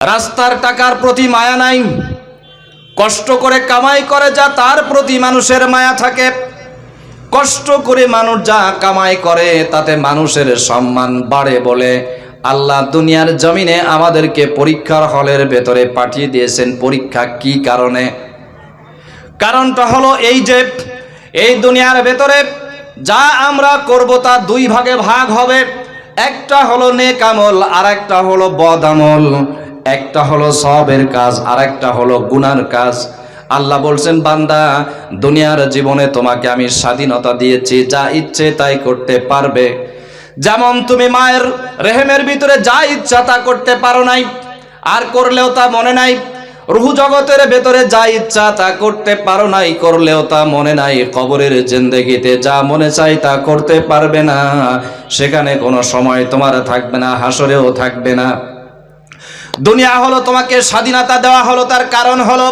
রাস্তার টাকার প্রতি মায়া নাই। কষ্ট করে কামাই করে যা, তার প্রতি মানুষের মায়া থাকে। কষ্ট করে মানুষ যা কামাই করে, তাতে মানুষের সম্মান বাড়ে বলে আল্লাহ দুনিয়ার জমিনে আমাদেরকে পরীক্ষার হলের ভেতরে পাঠিয়ে দিয়েছেন। পরীক্ষা কি কারণে? কারণটা হলো এই যে, এই দুনিয়ার ভেতরে যা আমরা করব তা দুই ভাগে ভাগ হবে। একটা হলো নেক আমল আর একটা হলো বদ আমল। একটা হলো সবের কাজ আর একটা হলো গুনার কাজ। আল্লাহ বলছেন, বান্দা, দুনিয়ার জীবনে তোমাকে আমি স্বাধীনতা দিয়েছি, যা ইচ্ছে তাই করতে পারবে। যেমন তুমি মায়ের রেহেমের ভিতরে যা ইচ্ছা তা করতে পারো নাই, আর করলেও তা মনে নাই। রুহু জগতের ভেতরে যা ইচ্ছা তা করতে পারো নাই, করলেও তা মনে নাই। কবরের জিন্দেগিতে যা মনে চাই তা করতে পারবে না। সেখানে কোনো সময় তোমার থাকবে না, হাসরেও থাকবে না। দুনিয়া হলো তোমাকে স্বাধীনতা দেওয়া হলো, তার কারণ হলো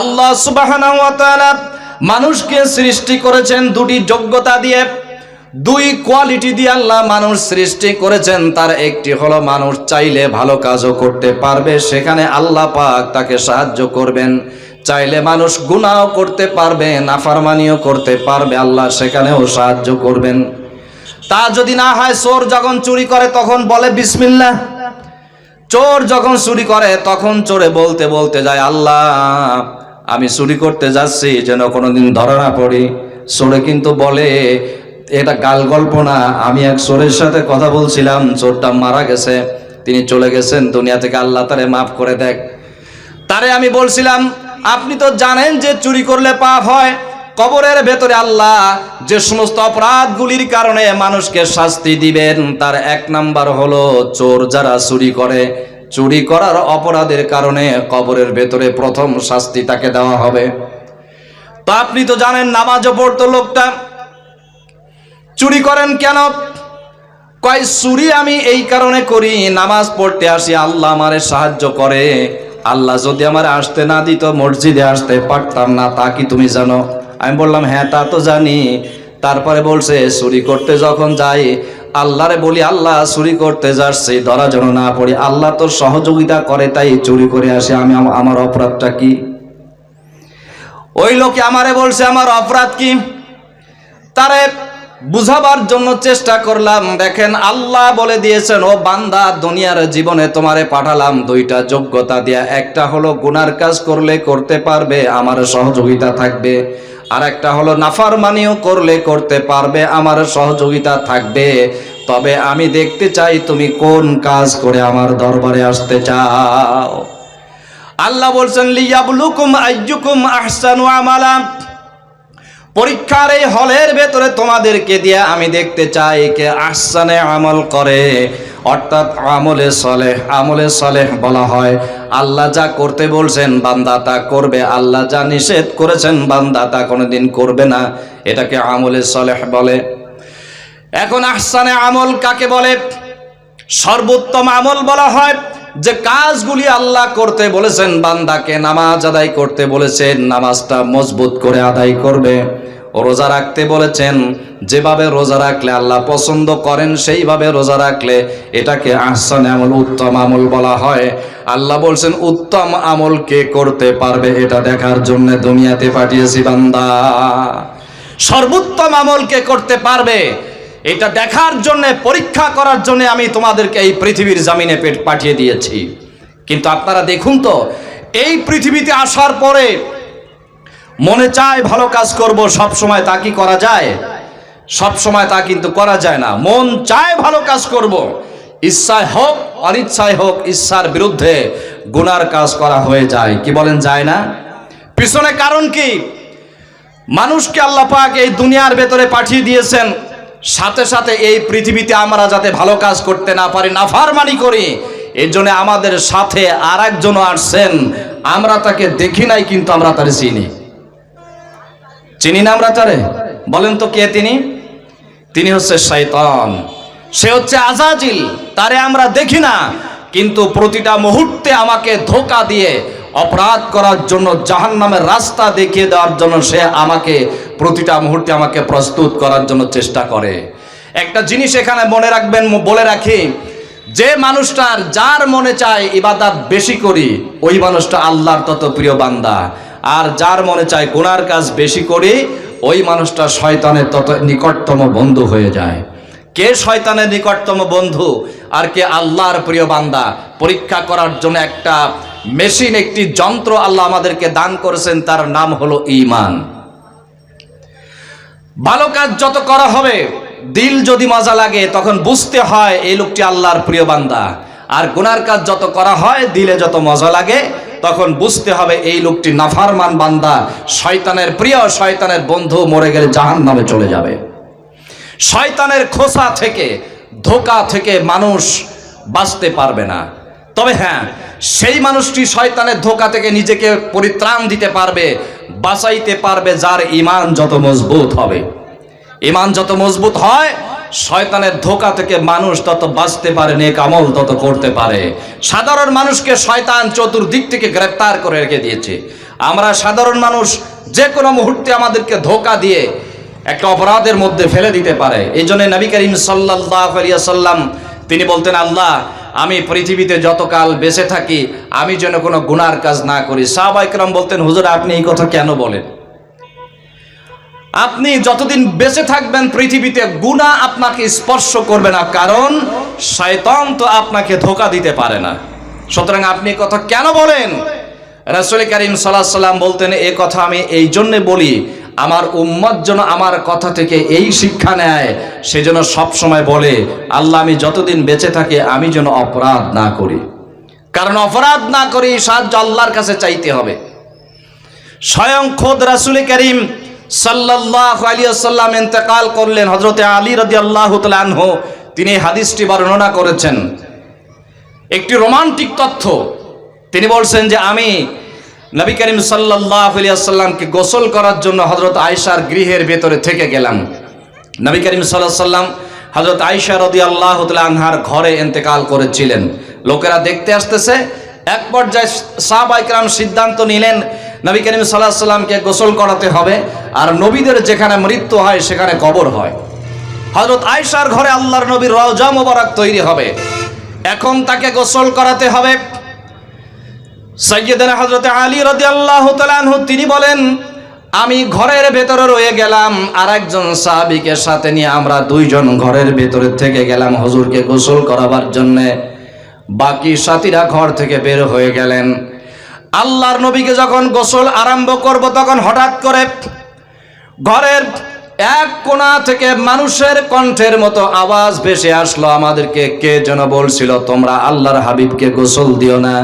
আল্লাহ তাআলা মানুষকে সৃষ্টি করেছেন দুটি যোগ্যতা দিয়ে, দুই কোয়ালিটি দিয়ে আল্লাহ মানুষ সৃষ্টি করেছেন, তার একটি হলো মানুষ চাইলে ভালো কাজও করতে পারবে, সেখানে আল্লাহ পাক তাকে সাহায্য করবেন। চাইলে মানুষ গুনাহও করতে পারবে, নাফরমানিও করতে পারবে, আল্লাহ সেখানেও সাহায্য করবেন। তা যদি না হয়, চোর যখন চুরি করে, তখন বলে, বিসমিল্লাহ। চোর যখন চুরি করে, তখন চোরে বলতে বলতে যায়, আল্লাহ, আমি চুরি করতে যাচ্ছি, যেন কোনোদিন ধরা না পড়ি। চোরে কিন্তু বলে, এটা গাল গল্প না, আমি এক চোরের সাথে কথা বলছিলাম, চোরটা মারা গেছে, তিনি চলে গেছেন, দুনিয়া থেকে আল্লাহ তারে মাফ করে দেখ। তারে আমি বলছিলাম, আপনি তো জানেন যে চুরি করলে পাপ হয় কবরের ভেতরে আল্লাহ যে সমস্ত অপরাধগুলির কারণে মানুষকে শাস্তি দিবেন, তার এক নাম্বার হলো চোর যারা চুরি করে। চুরি করার অপরাধের কারণে কবরের ভেতরে প্রথম শাস্তি তাকে দেওয়া হবে। তো আপনি তো জানেন নামাজও পড়তো লোকটা। চুরি করেন কেন? কয়, চুরি আমি এই কারণে করি, নামাজ পড়তে আসি, আল্লাহ আমারে সাহায্য করে। আল্লাহ যদি আমার আসতে না দিত, মসজিদে আসতে পারতাম না, তা কি তুমি জানো? আমি বললাম হ্যাঁ তা তো জানি। তারপরে বলছে, চুরি করতে যখন যাই, আল্লাহরে বলি, আল্লাহ, চুরি করতে যাচ্ছি, ধরা যেন না পড়ি। আল্লাহ তো সহযোগিতা করে, তাই চুরি করে আসে। আমি, আমার অপরাধটা কি? ওই লোকে আমারে বলছে, আমার অপরাধ কি? তারে বুঝাবার জন্য চেষ্টা করলাম। দেখেন, আল্লাহ বলে দিয়েছেন, ও বান্দা, দুনিয়ার জীবনে তোমারে পাঠালাম দুইটা যোগ্যতা দিয়া। একটা হলো, গুনার কাজ করলে করতে পারবে, আমার সহযোগিতা থাকবে। আর একটা হলো নাফার মানিও করলে করতে পারবে, আমার সহযোগিতা থাকবে। তবে আমি দেখতে চাই তুমি কোন কাজ করে আমার দরবারে আসতে চাও। আল্লাহ বলছেন, লিয়াবলুকুম আইজুকুম আহসানু আমালা। পরীক্ষার এই হলের ভেতরে তোমাদেরকে দিয়ে আমি দেখতে চাই কে আহসানে আমল করে। অর্থাৎ আমলে সলেহ আমলে সলেহ বলা হয়। আল্লাহ যা করতে বলছেন, বান্দা তা করবে। আল্লাহ যা নিষেধ করেছেন, বান্দা তা কোনোদিন করবে না। এটাকে আমলে সলেহ বলে। এখন আহসানে আমল কাকে বলে? সর্বোত্তম আমল বলা হয় যে কাজগুলি আল্লাহ করতে বলেছেন, বান্দাকে নামাজ আদায় করতে বলেছেন, নামাজটা মজবুত করে আদায় করবে। রোজা রাখতে বলেছেন, যেভাবে রোজা রাখলে আল্লাহ পছন্দ করেন, সেইভাবে রোজা রাখলে এটাকে আহসান আমল, উত্তম আমল বলা হয়। আল্লাহ বলছেন, উত্তম আমল কে করতে পারবে এটা দেখার জন্য দুনিয়াতে পাঠিয়েছি বান্দা। সর্বোত্তম আমল কে করতে পারবে? এটা দেখার জন্য, পরীক্ষা করার জন্য আমি তোমাদেরকে এই পৃথিবীর জামিনে পেট পাঠিয়ে দিয়েছি। কিন্তু আপনারা দেখুন তো, এই পৃথিবীতে আসার পরে মনে চায় ভালো কাজ করব, সব সময় তা কি করা যায়? সব সময় তা কিন্তু করা যায় না। মন চায় ভালো কাজ করব। ইচ্ছায় হোক, অনিচ্ছায় হোক, ইচ্ছার বিরুদ্ধে গুনার কাজ করা হয়ে যায়। কি বলেন, যায় না? পিছনে কারণ কি? মানুষকে আল্লাহ পাক এই দুনিয়ার ভেতরে পাঠিয়ে দিয়েছেন। সাথে সাথে এই পৃথিবীতে আমরা যাতে ভালো কাজ করতে না পারি না নাফারমানি করি, এর জন্য আমাদের সাথে আর একজনও আসছেন। আমরা তাকে দেখি নাই, কিন্তু আমরা তারে চিনি। চিনি না আমরা তারে? বলেন তো কে তিনি? তিনি হচ্ছে শয়তান। সে হচ্ছে আজাজিল, তারে আমরা দেখি না, কিন্তু প্রতিটা মুহূর্তে আমাকে ধোকা দিয়ে অপরাধ করার জন্য জাহান নামের রাস্তা দেখিয়ে দেওয়ার জন্য সে আমাকে প্রতিটা মুহূর্তে আমাকে প্রস্তুত করার জন্য চেষ্টা করে। একটা জিনিস এখানে মনে রাখবেন বলে রাখি, যে মানুষটার যার মনে চায় ইবাদাত বেশি করি, ওই মানুষটা আল্লাহর তত প্রিয় বান্দা। আর যার মনে চায় গুনার কাজ বেশি করি, ওই মানুষটা শয়তানের তত নিকটতম বন্ধু হয়ে যায়। কে শয়তানের নিকটতম বন্ধু আর কে আল্লাহর প্রিয় বান্দা? পরীক্ষা করার জন্য একটা মেশিন, একটি যন্ত্র আল্লাহ আমাদেরকে দান করেছেন, তার নাম হলো ঈমান ভালো কাজ যত করা হবে, দিল যদি মজা লাগে, তখন বুঝতে হয় এই লোকটি আল্লাহর প্রিয় বান্দা। আর গুনার কাজ যত করা হয়, দিলে যত মজা লাগে, তখন বুঝতে হবে এই লোকটি নাফারমান বান্দা। শয়তানের প্রিয়, শয়তানের বন্ধু মরে গেলে জাহান নামে চলে যাবে। শয়তানের খোসা থেকে, ধোকা থেকে মানুষ বাঁচতে পারবে না। তবে হ্যাঁ সেই মানুষটি শয়তানের ধোকা থেকে নিজেকে পরিত্রাণ দিতে পারবে। বাঁচাইতে পারবে যার ইমান যত মজবুত হবে। ইমান যত মজবুত হয়, শয়তানের ধোকা থেকে মানুষ তত বাঁচতে পারে, নেক আমল তত করতে পারে। সাধারণ মানুষকে শয়তান চতুর্দিক থেকে গ্রেপ্তার করে রেখে দিয়েছে। আমরা সাধারণ মানুষ যে কোনো মুহূর্তে আমাদেরকে ধোকা দিয়ে একটা অপরাধের মধ্যে ফেলে দিতে পারে। এই জন্য নবী করিম সাল্লাহ সাল্লাম তিনি বলতেন, আল্লাহ আমি পৃথিবীতে যতকাল বেঁচে থাকি, আমি যেন কোনো গুনার কাজ না করি। সাহবাইকরাম বলতেন, হুজুর, আপনি এই কথা কেন বলেন? আপনি যতদিন বেঁচে থাকবেন, পৃথিবীতে গুণা আপনাকে স্পর্শ করবে না, কারণ শয়তান তো আপনাকে ধোকা দিতে পারে না। সুতরাং আপনি কথা কেন বলেন? রাসুল করিম সাল্লাহ সাল্লাম বলতেন, এ কথা আমি এই জন্যে বলি আমার উম্মত যেন আমার কথা থেকে এই শিক্ষা নেয়, সে যেন সবসময় বলে, আল্লাহ, আমি যতদিন বেঁচে থাকি, আমি যেন অপরাধ না করি। কারণ অপরাধ না করি, সাহায্য আল্লাহর কাছে চাইতে হবে। স্বয়ং খোদ রাসুল করিম সাল্লাহ আলিয়াল্লাম ইন্তেকাল করলেন হজরতে আলী রদি আল্লাহ আনহু। তিনি হাদিসটি বর্ণনা করেছেন। একটি রোমান্টিক তথ্য। তিনি বলছেন যে, আমি নবী করিম সাল্লাহ আলিয়াল্লামকে গোসল করার জন্য হজরত আয়সার গৃহের ভেতরে থেকে গেলাম। নবী করিম সাল্লাহ সাল্লাম হজরত আয়সা রদি আল্লাহ আনহার ঘরে ইন্তেকাল করেছিলেন। লোকেরা দেখতে আসতেছে, এক পর্যায়ে সাহাবাইকরাম সিদ্ধান্ত নিলেন, নবী করিম সাল্লাহ সাল্লামকে গোসল করাতে হবে আর নবীদের যেখানে মৃত্যু হয় সেখানে কবর হয়। হজরত আয়সার ঘরে আল্লাহর নবীর রওজা মোবারক তৈরি হবে। এখন তাকে গোসল করাতে হবে। সৈয়দানা হজরত আলী রদি আল্লাহ তিনি বলেন, আমি ঘরের ভেতরে রয়ে গেলাম আর একজন সাহাবিকে সাথে নিয়ে আমরা দুইজন ঘরের ভেতরে থেকে গেলাম হজুরকে গোসল করাবার জন্যে। বাকি সাথীরা ঘর থেকে বের হয়ে গেলেন। আল্লাহর নবীকে যখন গোসল আরম্ভ করব, তখন হঠাৎ করে ঘরের এক কোণা থেকে মানুষের কণ্ঠের মতো আওয়াজ ভেসে আসলো। আমাদেরকে কে যেন বলছিল, তোমরা আল্লাহর হাবিবকে গোসল দিও না।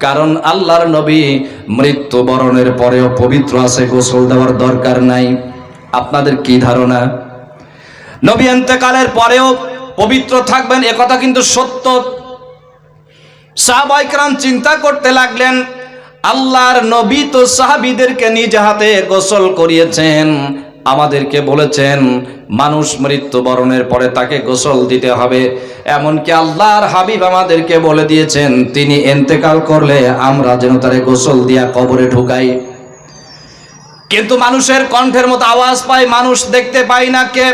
কারণ আল্লাহর নবী মৃত্যুবরণের পরেও পবিত্র আছে, গোসল দেওয়ার দরকার নাই। আপনাদের কি ধারণা? নবী এন্তেকালের পরেও পবিত্র থাকবেন একথা কিন্তু সত্য। সাহাবাইকরাম চিন্তা করতে লাগলেন, আল্লাহর নবী তো সাহাবিদেরকে নিজ হাতে গোসল করিয়েছেন। আমাদেরকে বলেছেন, মানুষ মৃত্যুবরণের পরে তাকে গোসল দিতে হবে। এমনকি আল্লাহর হাবিব আমাদেরকে বলে দিয়েছেন, তিনি এন্তেকাল করলে আমরা যেন তারে গোসল দিয়া কবরে ঢুকাই। কিন্তু মানুষের কণ্ঠের মতো আওয়াজ পাই মানুষ দেখতে পাই না কে?